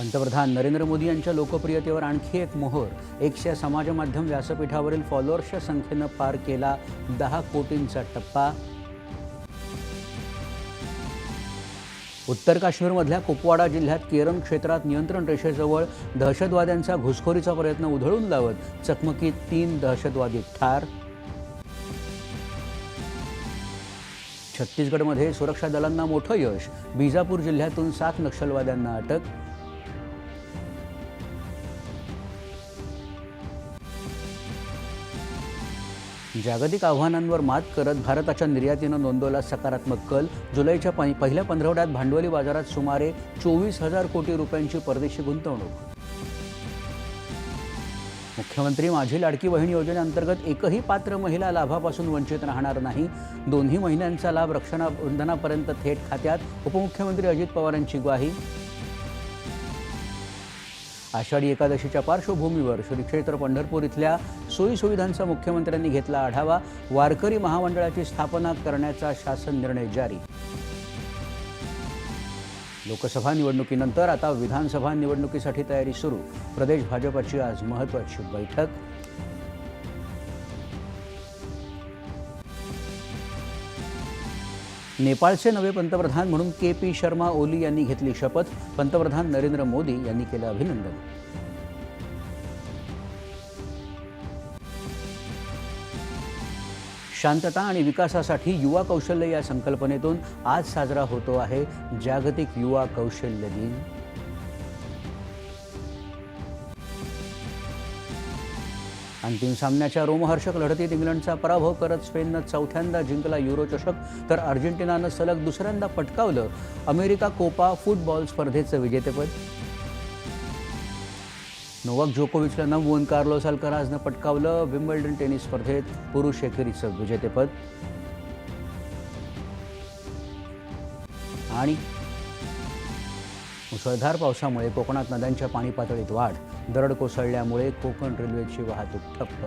पंतप्रधान नरेंद्र मोदी यांच्या लोकप्रियतेवर आणखी एक मोहर. एकशे समाज माध्यम व्यासपीठावरील फॉलोअर्सच्या संख्येनं पार केला दहा कोटींचा टप्पा. उत्तर काश्मीरमधल्या कुपवाडा जिल्ह्यात केरन क्षेत्रात नियंत्रण रेषेजवळ दहशतवाद्यांचा घुसखोरीचा प्रयत्न उधळून लावत चकमकीत तीन दहशतवादी ठार. छत्तीसगडमध्ये सुरक्षा दलांना मोठं यश. बिजापूर जिल्ह्यातून सात नक्षलवाद्यांना अटक. जागतिक आव्हानांवर मात करत भारताच्या निर्यातीनं नोंदवला सकारात्मक कल. जुलैच्या पहिल्या पंधरवड्यात भांडवली बाजारात सुमारे चोवीस हजार कोटी रुपयांची परदेशी गुंतवणूक. मुख्यमंत्री माझी लाडकी बहीण योजनेअंतर्गत एकही पात्र महिला लाभापासून वंचित राहणार नाही. दोन्ही महिन्यांचा लाभ रक्षणाबंधनापर्यंत थेट खात्यात. उपमुख्यमंत्री अजित पवार यांची ग्वाही. आषाढी एकादशीच्या पार्श्वभूमीवर श्री क्षेत्र पंढरपूर इथल्या सोयीसुविधांचा मुख्यमंत्र्यांनी घेतला आढावा. वारकरी महामंडळाची स्थापना करण्याचा शासन निर्णय जारी. लोकसभा निवडणुकीनंतर आता विधानसभा निवडणुकीसाठी तयारी सुरू. प्रदेश भाजपची आज महत्त्वाची बैठक. नेपाळचे नवे पंतप्रधान म्हणून के पी शर्मा ओली यांनी घेतली शपथ. पंतप्रधान नरेंद्र मोदी यांनी केलं अभिनंदन. शांतता आणि विकासासाठी युवा कौशल्य या संकल्पनेतून आज साजरा होतो आहे जागतिक युवा कौशल्य दिन. अंतिम सामन्याच्या रोमहर्षक लढतीत इंग्लंडचा पराभव करत स्पेननं चौथ्यांदा जिंकला युरोचषक तर अर्जेंटिनानं सलग दुसऱ्यांदा पटकावलं अमेरिका कोपा फुटबॉल स्पर्धेचं विजेतेपद. नोवाक जोकोविचला नमवून कार्लोस अल्कराजनं पटकावलं विम्बल्डन टेनिस स्पर्धेत पुरुष एकेरीचं विजेतेपद. आणि मुसळधार पावसामुळे कोकणात नद्यांच्या पाणी पातळीत वाढ दरड कोसळल्यामुळे कोकण रेल्वेची वाहतूक ठप्प